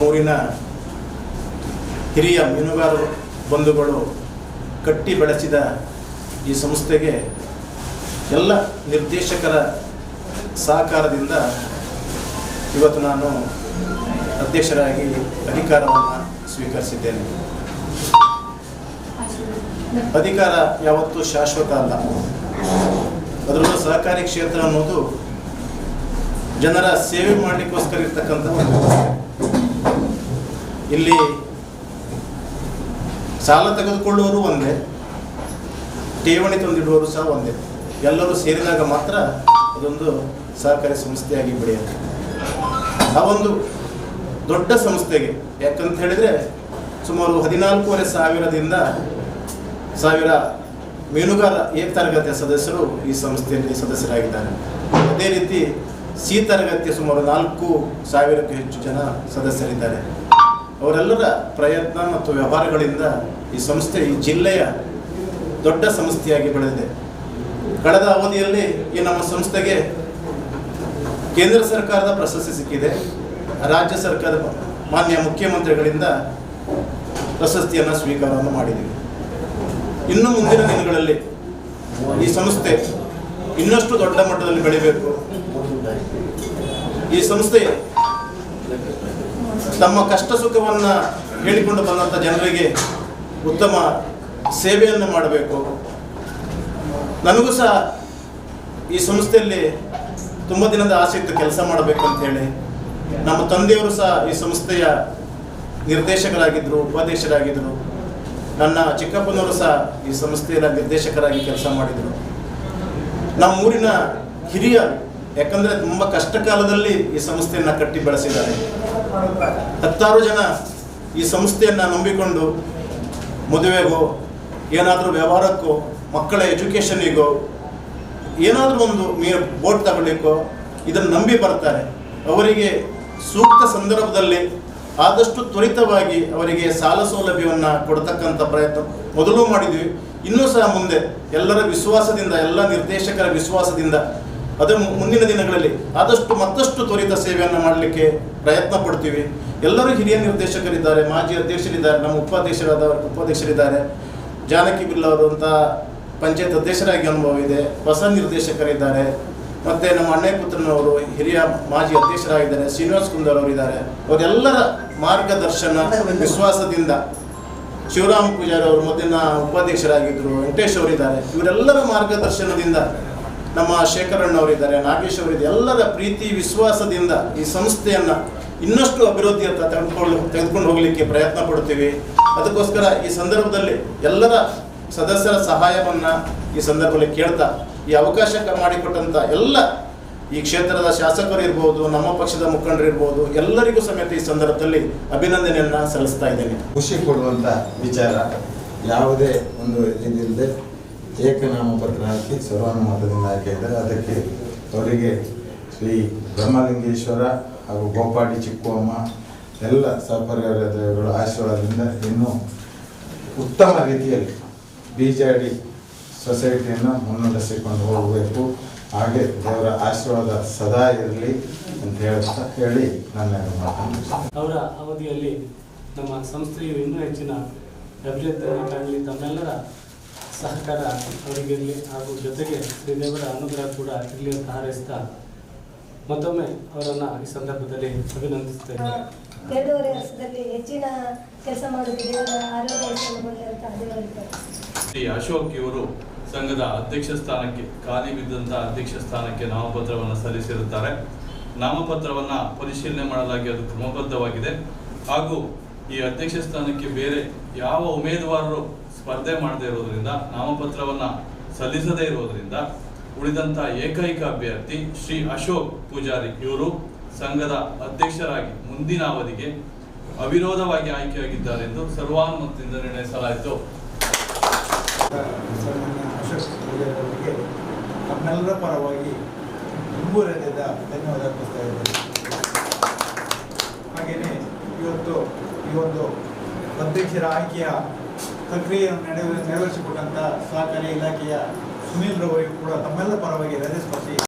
ಊರಿನ ಹಿರಿಯ ಮೀನುಗಾರ ಬಂಧುಗಳು ಕಟ್ಟಿ ಬೆಳೆಸಿದ ಈ ಸಂಸ್ಥೆಗೆ ಎಲ್ಲ ನಿರ್ದೇಶಕರ ಸಹಕಾರದಿಂದ ಇವತ್ತು ನಾನು ಅಧ್ಯಕ್ಷರಾಗಿ ಅಧಿಕಾರವನ್ನು ಸ್ವೀಕರಿಸಿದ್ದೇನೆ ಅಧಿಕಾರ ಯಾವತ್ತೂ ಶಾಶ್ವತ ಅಲ್ಲ ಅದರಲ್ಲೂ ಸಹಕಾರಿ ಕ್ಷೇತ್ರ ಅನ್ನೋದು ಜನರ ಸೇವೆ ಮಾಡಲಿಕ್ಕೋಸ್ಕರ ಇರ್ತಕ್ಕಂಥ. ಇಲ್ಲಿ ಸಾಲ ತೆಗೆದುಕೊಳ್ಳುವರು ಒಂದೇ, ಠೇವಣಿ ತಂದಿಡುವವರು ಸಹ ಒಂದೇ. ಎಲ್ಲರೂ ಸೇರಿದಾಗ ಮಾತ್ರ ಅದೊಂದು ಸಹಕಾರಿ ಸಂಸ್ಥೆಯಾಗಿ ಬೆಳೆಯುತ್ತೆ. ಆ ಒಂದು ದೊಡ್ಡ ಸಂಸ್ಥೆಗೆ, ಯಾಕಂತ ಹೇಳಿದರೆ ಸುಮಾರು ಹದಿನಾಲ್ಕೂವರೆ ಸಾವಿರದಿಂದ ಸಾವಿರ ಮೀನುಗಾರ ಏಕ ತರಗತಿಯ ಸದಸ್ಯರು ಈ ಸಂಸ್ಥೆಯಲ್ಲಿ ಸದಸ್ಯರಾಗಿದ್ದಾರೆ. ಅದೇ ರೀತಿ ಸಿ ತರಗತಿಯ ಸುಮಾರು ನಾಲ್ಕು ಸಾವಿರಕ್ಕೂ ಹೆಚ್ಚು ಜನ ಸದಸ್ಯರಿದ್ದಾರೆ. ಅವರೆಲ್ಲರ ಪ್ರಯತ್ನ ಮತ್ತು ವ್ಯವಹಾರಗಳಿಂದ ಈ ಸಂಸ್ಥೆ, ಈ ಜಿಲ್ಲೆಯ ದೊಡ್ಡ ಸಂಸ್ಥೆಯಾಗಿ ಬೆಳೆದಿದೆ. ಕಳೆದ ಅವಧಿಯಲ್ಲಿ ಈ ನಮ್ಮ ಸಂಸ್ಥೆಗೆ ಕೇಂದ್ರ ಸರ್ಕಾರದ ಪ್ರಶಸ್ತಿ ಸಿಕ್ಕಿದೆ. ರಾಜ್ಯ ಸರ್ಕಾರದ ಮಾನ್ಯ ಮುಖ್ಯಮಂತ್ರಿಗಳಿಂದ ಪ್ರಶಸ್ತಿಯನ್ನು ಸ್ವೀಕಾರವನ್ನು ಮಾಡಿದ್ದೀವಿ. ಇನ್ನು ಮುಂದಿನ ದಿನಗಳಲ್ಲಿ ಈ ಸಂಸ್ಥೆ ಇನ್ನಷ್ಟು ದೊಡ್ಡ ಮಟ್ಟದಲ್ಲಿ ಬೆಳಿಬೇಕು. ಈ ಸಂಸ್ಥೆ ತಮ್ಮ ಕಷ್ಟ ಸುಖವನ್ನ ಹೇಳಿಕೊಂಡು ಬಂದಂಥ ಜನರಿಗೆ ಉತ್ತಮ ಸೇವೆಯನ್ನು ಮಾಡಬೇಕು. ನನಗೂ ಸಹ ಈ ಸಂಸ್ಥೆಯಲ್ಲಿ ತುಂಬ ದಿನದ ಆಸೆ ಇತ್ತು ಕೆಲಸ ಮಾಡಬೇಕು ಅಂತ ಹೇಳಿ. ನಮ್ಮ ತಂದೆಯವರು ಸಹ ಈ ಸಂಸ್ಥೆಯ ನಿರ್ದೇಶಕರಾಗಿದ್ದರು ಉಪಾಧ್ಯಕ್ಷರಾಗಿದ್ದರು ನನ್ನ ಚಿಕ್ಕಪ್ಪನವರು ಸಹ ಈ ಸಂಸ್ಥೆಯ ನಿರ್ದೇಶಕರಾಗಿ ಕೆಲಸ ಮಾಡಿದರು. ನಮ್ಮ ಊರಿನ ಹಿರಿಯ, ಯಾಕಂದ್ರೆ ತುಂಬ ಕಷ್ಟ ಕಾಲದಲ್ಲಿ ಈ ಸಂಸ್ಥೆಯನ್ನ ಕಟ್ಟಿ ಬೆಳೆಸಿದ್ದಾರೆ. ಹತ್ತಾರು ಜನ ಈ ಸಂಸ್ಥೆಯನ್ನ ನಂಬಿಕೊಂಡು ಮದುವೆಗೋ, ಏನಾದರೂ ವ್ಯವಹಾರಕ್ಕೋ, ಮಕ್ಕಳ ಎಜುಕೇಷನಿಗೋ, ಏನಾದರೂ ಒಂದು ಮೀ ಬೋಟ್ ತಗೊಳ್ಳಿಕ್ಕೋ, ಇದನ್ನು ನಂಬಿ ಬರ್ತಾರೆ. ಅವರಿಗೆ ಸೂಕ್ತ ಸಂದರ್ಭದಲ್ಲಿ ಆದಷ್ಟು ತ್ವರಿತವಾಗಿ ಅವರಿಗೆ ಸಾಲ ಸೌಲಭ್ಯವನ್ನು ಕೊಡತಕ್ಕಂಥ ಪ್ರಯತ್ನ ಮೊದಲು ಮಾಡಿದ್ವಿ. ಇನ್ನೂ ಸಹ ಮುಂದೆ ಎಲ್ಲರ ವಿಶ್ವಾಸದಿಂದ, ಎಲ್ಲ ನಿರ್ದೇಶಕರ ವಿಶ್ವಾಸದಿಂದ ಅದರ ಮು- ಮುಂದಿನ ದಿನಗಳಲ್ಲಿ ಆದಷ್ಟು ಮತ್ತಷ್ಟು ತ್ವರಿತ ಸೇವೆಯನ್ನು ಮಾಡಲಿಕ್ಕೆ ಪ್ರಯತ್ನ ಪಡ್ತೀವಿ. ಎಲ್ಲರೂ ಹಿರಿಯ ನಿರ್ದೇಶಕರಿದ್ದಾರೆ, ಮಾಜಿ ಅಧ್ಯಕ್ಷರಿದ್ದಾರೆ, ನಮ್ಮ ಉಪಾಧ್ಯಕ್ಷರಾದ ಉಪಾಧ್ಯಕ್ಷರಿದ್ದಾರೆ. ಜಾನಕಿ ಬಿಲ್ ಅವರು ಅಂತ ಪಂಚಾಯತ್ ಅಧ್ಯಕ್ಷರಾಗಿ ಅನುಭವ ಇದೆ, ಹೊಸ ನಿರ್ದೇಶಕರಿದ್ದಾರೆ. ಮತ್ತೆ ನಮ್ಮ ಅಣ್ಣೆ ಪುತ್ರನವರು, ಹಿರಿಯ ಮಾಜಿ ಅಧ್ಯಕ್ಷರಾಗಿದ್ದಾರೆ, ಶ್ರೀನಿವಾಸ್ ಕುಂದರ್ ಅವರಿದ್ದಾರೆ ಅವರೆಲ್ಲರ ಮಾರ್ಗದರ್ಶನ ವಿಶ್ವಾಸದಿಂದ ಶಿವರಾಮ್ ಪೂಜಾರಿ ಅವರು ಮೊದಲಿನ ಉಪಾಧ್ಯಕ್ಷರಾಗಿದ್ದರು ವೆಂಕಟೇಶ್ ಅವರಿದ್ದಾರೆ. ಇವರೆಲ್ಲರ ಮಾರ್ಗದರ್ಶನದಿಂದ ನಮ್ಮ ಶೇಖರಣ್ಣವರಿದ್ದಾರೆ ನಾಗೇಶ್ ಎಲ್ಲರ ಪ್ರೀತಿ, ವಿಶ್ವಾಸದಿಂದ ಈ ಸಂಸ್ಥೆಯನ್ನು ಇನ್ನಷ್ಟು ಅಭಿವೃದ್ಧಿಯತ್ತ ತೆಗೆದುಕೊಂಡು ತೆಗೆದುಕೊಂಡು ಹೋಗಲಿಕ್ಕೆ ಪ್ರಯತ್ನ ಪಡ್ತೀವಿ ಅದಕ್ಕೋಸ್ಕರ ಈ ಸಂದರ್ಭದಲ್ಲಿ ಎಲ್ಲರ ಸದಸ್ಯರ ಸಹಾಯವನ್ನು ಈ ಸಂದರ್ಭದಲ್ಲಿ ಕೇಳ್ತಾ, ಈ ಅವಕಾಶ ಮಾಡಿಕೊಟ್ಟಂಥ ಎಲ್ಲ ಈ ಕ್ಷೇತ್ರದ ಶಾಸಕರು ಇರ್ಬೋದು, ನಮ್ಮ ಪಕ್ಷದ ಮುಖಂಡರು ಇರ್ಬೋದು, ಎಲ್ಲರಿಗೂ ಸಮೇತ ಈ ಸಂದರ್ಭದಲ್ಲಿ ಅಭಿನಂದನೆಯನ್ನು ಸಲ್ಲಿಸ್ತಾ ಇದ್ದೇನೆ. ಖುಷಿ ಕೊಡುವಂಥ ವಿಚಾರ ಯಾವುದೇ ಒಂದು ಇದಿಲ್ಲದೆ ಏಕನಾಮಪತ್ರ ಹಾಕಿ ಸರ್ವಾನುಮತದಿಂದ ಹಾಕಿದ್ದಾರೆ ಅದಕ್ಕೆ ಅವರಿಗೆ ಶ್ರೀ ಬ್ರಹ್ಮಲಿಂಗೇಶ್ವರ ಹಾಗೂ ಗೋಪಾಡಿ ಚಿಕ್ಕೋಮ್ಮ ಎಲ್ಲ ಸಹಪರಿವಾರದವರ ಆಶೀರ್ವಾದದಿಂದ ಇನ್ನೂ ಉತ್ತಮ ರೀತಿಯಲ್ಲಿ ಬಿ ಜೆ ಡಿ ಸೊಸೈಟಿಯನ್ನು ಮುನ್ನಡೆಸಿಕೊಂಡು ಹೋಗಬೇಕು ಹಾಗೆ ದೇವರ ಆಶೀರ್ವಾದ ಸದಾ ಇರಲಿ ಅಂತ ಹೇಳ್ತಾ ಹೇಳಿ ನನ್ನ. ಅವರ ಅವಧಿಯಲ್ಲಿ ನಮ್ಮ ಸಂಸ್ಥೆಯು ಇನ್ನೂ ಹೆಚ್ಚಿನ ಅಭಿವೃದ್ಧಿಯನ್ನು ಕಾಣಲಿ ತಮ್ಮೆಲ್ಲರ ಸಹಕಾರ ಅವರಿಗಿರಲಿ ಹಾಗೂ ಜೊತೆಗೆ ಶ್ರೀದೇವರ ಅನುಗ್ರಹ ಕೂಡ ಇರಲಿ ಅಂತ ಹಾರೈಸ್ತಾ ಮತ್ತೊಮ್ಮೆ ಅವರನ್ನು ಈ ಸಂದರ್ಭದಲ್ಲಿ ಅಭಿನಂದಿಸ್ತೇನೆ ಎರಡೂವರೆ ವರ್ಷದಲ್ಲಿ ಹೆಚ್ಚಿನ ಕೆಲಸ ಮಾಡುತ್ತಿದ್ದೇವೆ ಆರೋಗ್ಯ ಅಶೋಕ್ ಇವರು ಸಂಘದ ಅಧ್ಯಕ್ಷ ಸ್ಥಾನಕ್ಕೆ ಖಾಲಿ ಬಿದ್ದಂತಹ ಅಧ್ಯಕ್ಷ ಸ್ಥಾನಕ್ಕೆ ನಾಮಪತ್ರವನ್ನು ಸಲ್ಲಿಸಿರುತ್ತಾರೆ. ನಾಮಪತ್ರವನ್ನು ಪರಿಶೀಲನೆ ಮಾಡಲಾಗಿ ಅದು ಕ್ರಮಬದ್ಧವಾಗಿದೆ. ಹಾಗೂ ಈ ಅಧ್ಯಕ್ಷ ಸ್ಥಾನಕ್ಕೆ ಬೇರೆ ಯಾವ ಉಮೇದುವಾರರು ಸ್ಪರ್ಧೆ ಮಾಡದೇ ಇರೋದ್ರಿಂದ ನಾಮಪತ್ರವನ್ನ ಸಲ್ಲಿಸದೇ ಇರೋದ್ರಿಂದ ಉಳಿದಂತ ಏಕೈಕ ಅಭ್ಯರ್ಥಿ ಶ್ರೀ ಅಶೋಕ್ ಪೂಜಾರಿ ಇವರು ಸಂಘದ ಅಧ್ಯಕ್ಷರಾಗಿ ಮುಂದಿನ ಅವಧಿಗೆ ಅವಿರೋಧವಾಗಿ ಆಯ್ಕೆಯಾಗಿದ್ದಾರೆ ಎಂದು ಸರ್ವಾನುಮತದಿಂದ ನಿರ್ಣಯಿಸಲಾಯಿತು. ನಮ್ಮೆಲ್ಲರ ಪರವಾಗಿ ಧನ್ಯವಾದ ಹಾಗೆಯೇ ಇವತ್ತು ಈ ಒಂದು ಅಧ್ಯಕ್ಷರ ಆಯ್ಕೆಯ ಪ್ರಕ್ರಿಯೆಯನ್ನು ನೆರವೇರಿಸಿಕೊಟ್ಟಂತಹ ಸಹಕಾರಿ ಇಲಾಖೆಯ ಸುನೀಲ್ ರವರಿಗೂ ಕೂಡ ತಮ್ಮೆಲ್ಲ ಪರವಾಗಿ ರಜೆ ಸ್ಪರ್ಶಿ